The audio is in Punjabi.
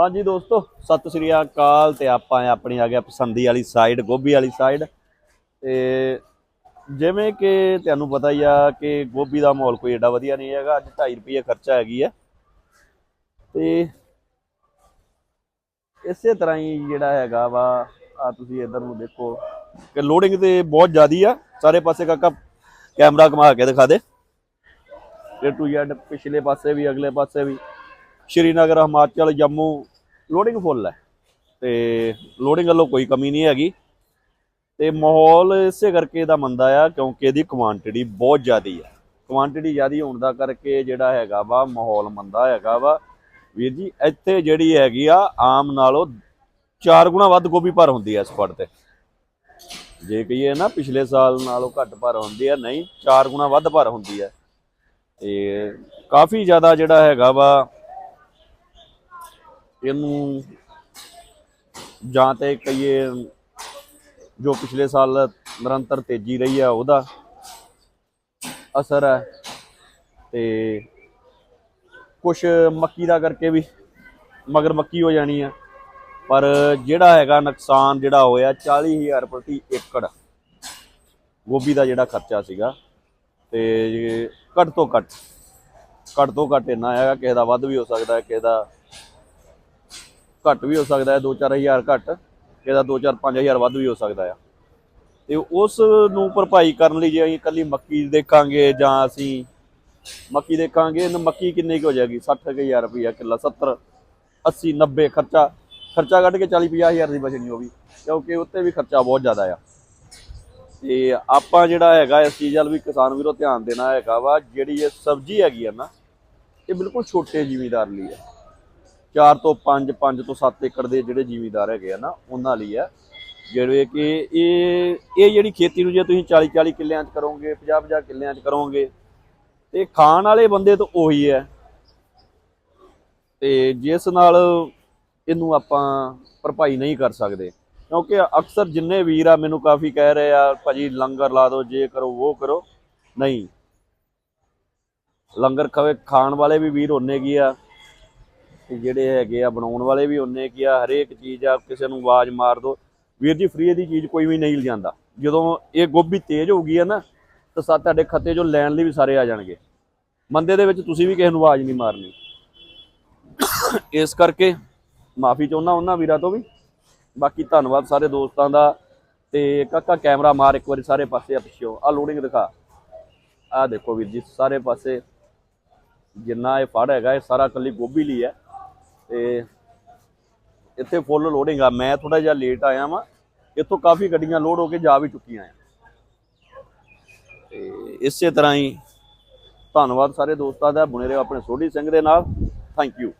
ਹਾਂਜੀ ਦੋਸਤੋ, ਸਤਿ ਸ੍ਰੀ ਅਕਾਲ ਤੇ ਆਪਾਂ ਆਪਣੀ ਆ ਗਿਆ ਪਸੰਦੀ ਵਾਲੀ ਸਾਈਡ ਗੋਭੀ ਵਾਲੀ ਸਾਈਡ ਤੇ ਜਿਵੇਂ ਕਿ ਤੁਹਾਨੂੰ ਪਤਾ ਹੀ ਆ ਕਿ ਗੋਭੀ ਦਾ ਮਾਹੌਲ ਕੋਈ ਏਡਾ ਵਧੀਆ ਨਹੀਂ ਹੈਗਾ, ਅੱਜ 2.5 ਰੁਪਏ ਖਰਚਾ ਹੈਗੀ ਆ। ਤੇ ਇਸੇ ਤਰ੍ਹਾਂ ਹੀ ਜਿਹੜਾ ਹੈਗਾ ਵਾ, ਆ ਤੁਸੀਂ ਇਧਰ ਨੂੰ ਦੇਖੋ ਕਿ ਲੋਡਿੰਗ ਤੇ ਬਹੁਤ ਜ਼ਿਆਦੀ ਆ। ਸਾਰੇ ਪਾਸੇ ਕਾਕਾ ਕੈਮਰਾ ਘੁਮਾ ਕੇ ਦਿਖਾ ਦੇ। ਏ ਟੂ ਜ਼ੈਡ ਪਿਛਲੇ ਪਾਸੇ ਵੀ, ਅਗਲੇ ਪਾਸੇ ਵੀ। ਸ਼੍ਰੀਨਗਰ, ਹਿਮਾਚਲ, ਜੰਮੂ ਲੋਡਿੰਗ ਫੁੱਲ ਹੈ। ਤੇ ਲੋਡਿੰਗ ਵੱਲੋਂ ਕੋਈ ਕਮੀ ਨਹੀਂ ਹੈਗੀ। ਤੇ ਮਾਹੌਲ ਇਸੇ ਕਰਕੇ ਦਾ ਮੰਦਾ ਆ ਕਿਉਂਕਿ ਇਹਦੀ ਕੁਆਂਟੀਟੀ ਬਹੁਤ ਜ਼ਿਆਦੀ ਹੈ। ਕੁਆਂਟੀਟੀ ਜ਼ਿਆਦੀ ਹੋਣ ਦਾ ਕਰਕੇ ਜਿਹੜਾ ਹੈਗਾ ਵਾ, ਮਾਹੌਲ ਮੰਦਾ ਹੈਗਾ ਵਾ। ਵੀਰ ਜੀ, ਇੱਥੇ ਜਿਹੜੀ ਹੈਗੀ ਆ, ਆਮ ਨਾਲੋਂ ਚਾਰ ਗੁਣਾ ਵੱਧ ਗੋਭੀ ਭਰ ਹੁੰਦੀ ਹੈ ਇਸ ਫੜ ਤੇ। ਜੇ ਕਹੀਏ ਨਾ, ਪਿਛਲੇ ਸਾਲ ਨਾਲੋਂ ਘੱਟ ਭਰ ਹੁੰਦੀ ਹੈ, ਨਹੀਂ, ਚਾਰ ਗੁਣਾ ਵੱਧ ਭਰ ਹੁੰਦੀ ਹੈ। ਤੇ ਕਾਫੀ ਜ਼ਿਆਦਾ ਜਿਹੜਾ ਹੈਗਾ ਵਾ ਇਹਨੂੰ ਜਾਂ ਤੇ ਕਹੀਏ ਜੋ ਪਿਛਲੇ ਸਾਲ ਨਿਰੰਤਰ ਤੇਜ਼ੀ ਰਹੀ ਹੈ ਉਹਦਾ ਅਸਰ ਹੈ ਤੇ ਕੁਝ ਮੱਕੀ ਦਾ ਕਰਕੇ ਵੀ ਮਗਰ ਮੱਕੀ ਹੋ ਜਾਣੀ ਆ। ਪਰ ਜਿਹੜਾ ਹੈਗਾ ਨੁਕਸਾਨ ਜਿਹੜਾ ਹੋਇਆ 40000 ਪ੍ਰਤੀ ਏਕੜ ਗੋਭੀ ਦਾ ਜਿਹੜਾ ਖਰਚਾ ਸੀਗਾ ਤੇ ਘੱਟ ਤੋਂ ਘੱਟ ਘੱਟ ਤੋਂ ਘੱਟ ਇੰਨਾ ਹੈਗਾ, ਕਿਸੇ ਦਾ ਵੱਧ ਵੀ ਹੋ ਸਕਦਾ ਹੈ ਕਿਸੇ ਦਾ ਘੱਟ ਵੀ ਹੋ ਸਕਦਾ ਹੈ 2-4000 ਘੱਟ ਇਹਦਾ ਦਾ 2-4-5000 ਵੱਧ ਵੀ ਹੋ ਸਕਦਾ ਹੈ ਤੇ ਉਸ ਨੂੰ ਭਰਪਾਈ ਕਰਨ ਲਈ ਜੇ ਅਸੀਂ ਇਕੱਲੀ ਮੱਕੀ ਦੇਖਾਂਗੇ ਜਾਂ ਅਸੀਂ ਮੱਕੀ ਦੇਖਾਂਗੇ, ਤਾਂ ਮੱਕੀ ਕਿੰਨੀ ਕੁ ਹੋ ਜਾਏਗੀ? 60000 ਰੁਪਇਆ ਕਿੱਲਾ 70 80 90 ਖਰਚਾ ਖਰਚਾ ਕੱਢ ਕੇ 40 50000 ਦੀ ਬਚਣੀ ਹੋਗੀ ਕਿਉਂਕਿ ਉੱਤੇ ਵੀ ਖਰਚਾ ਬਹੁਤ ਜ਼ਿਆਦਾ ਆ। ਤੇ ਆਪਾਂ ਜਿਹੜਾ ਹੈਗਾ, ਇਸ ਚੀਜ਼ ਵੱਲ ਵੀ ਕਿਸਾਨ ਵੀਰੋ ਧਿਆਨ ਦੇਣਾ ਹੈਗਾ ਵਾ, ਜਿਹੜੀ ਇਹ ਸਬਜ਼ੀ ਹੈਗੀ ਆ ਨਾ, ਇਹ ਬਿਲਕੁਲ ਛੋਟੇ ਜ਼ਿਮੀਦਾਰ ਲਈ ਹੈ 4 ਤੋਂ 5 5 ਤੋਂ 7 ਏਕੜ ਦੇ ਜਿਹੜੇ ਜ਼ਿਮੀਦਾਰ ਹੈਗੇ ਆ ਨਾ, ਉਹਨਾਂ ਲਈ ਆ। ਜਿਹੜੇ ਕਿ ਇਹ ਇਹ ਜਿਹੜੀ ਖੇਤੀ ਨੂੰ ਜੇ ਤੁਸੀਂ 40 40 ਕਿੱਲਿਆਂ 'ਚ ਕਰੋਗੇ 50 50 ਕਿੱਲਿਆਂ 'ਚ ਕਰੋਗੇ, ਤੇ ਖਾਣ ਵਾਲੇ ਬੰਦੇ ਤਾਂ ਉਹੀ ਹੈ ਤੇ ਜਿਸ ਨਾਲ ਇਹਨੂੰ ਆਪਾਂ ਭਰਪਾਈ ਨਹੀਂ ਕਰ ਸਕਦੇ, ਕਿਉਂਕਿ ਅਕਸਰ ਜਿੰਨੇ ਵੀਰ ਆ ਮੈਨੂੰ ਕਾਫੀ ਕਹਿ ਰਹੇ ਆ, ਭਾਜੀ ਲੰਗਰ ਲਾ ਦਿਓ, ਜੇ ਕਰੋ, ਉਹ ਕਰੋ। ਨਹੀਂ। ਲੰਗਰ ਖਵੇ, ਖਾਣ ਵਾਲੇ ਵੀ ਵੀਰ ਉਹਨੇ ਕੀ ਆ ਜਿਹੜੇ ਹੈਗੇ ਆ, ਬਣਾਉਣ ਵਾਲੇ ਵੀ ਉਹਨੇ ਕੀ ਆ, ਹਰੇਕ ਚੀਜ਼ ਆ, ਕਿਸੇ ਨੂੰ ਆਵਾਜ਼ ਮਾਰ ਦੋ। ਵੀਰ ਜੀ ਫ੍ਰੀ ਦੀ ਚੀਜ਼ ਕੋਈ ਵੀ ਨਹੀਂ ਲਿਜਾਂਦਾ ਜਦੋਂ। ਇਹ ਗੋਭੀ ਤੇਜ਼ ਹੋ ਗਈ ਆ ਨਾ, ਤਾਂ ਸਾ ਤੁਹਾਡੇ ਖੱਤੇ ਚੋਂ ਲੈਣ ਲਈ ਵੀ ਸਾਰੇ ਆ ਜਾਣਗੇ। ਮੰਦੇ ਦੇ ਵਿੱਚ ਤੁਸੀਂ ਵੀ ਕਿਸੇ ਨੂੰ ਆਵਾਜ਼ ਨਹੀਂ ਮਾਰਨੀ। ਇਸ ਕਰਕੇ ਮਾਫੀ ਚਾਹੁੰਦਾ ਉਹਨਾਂ ਵੀਰਾਂ ਤੋਂ ਵੀ। ਬਾਕੀ ਧੰਨਵਾਦ ਸਾਰੇ ਦੋਸਤਾਂ ਦਾ। ਤੇ ਕਾਕਾ ਕੈਮਰਾ ਮਾਰ ਇੱਕ ਵਾਰੀ ਸਾਰੇ ਪਾਸੇ ਆ ਪਿੱਛੋਂ ਆ ਲੋਡਿੰਗ ਦਿਖਾ। ਆ ਦੇਖੋ ਵੀਰ ਜੀ, ਸਾਰੇ ਪਾਸੇ ਜਿੰਨਾ ਇਹ ਫੜ ਹੈਗਾ, ਇਹ ਸਾਰਾ ਕੱਲੀ ਗੋਭੀ ਲਈ ਹੈ। ਤੇ ਇੱਥੇ ਫੁੱਲ ਲੋਡਿੰਗ ਆ। ਮੈਂ ਥੋੜਾ ਜਿਹਾ ਲੇਟ ਆਇਆ ਵਾਂ। ਇੱਥੋਂ ਕਾਫੀ ਗੱਡੀਆਂ ਲੋਡ ਹੋ ਕੇ ਜਾ ਵੀ ਚੁੱਕੀਆਂ ਆ। ਤੇ ਇਸੇ ਤਰ੍ਹਾਂ ਹੀ ਧੰਨਵਾਦ ਸਾਰੇ ਦੋਸਤਾਂ ਦਾ। ਬੁਣੇ ਰਹੋ ਆਪਣੇ ਸੋਢੀ ਸਿੰਘ ਦੇ ਨਾਲ। Thank you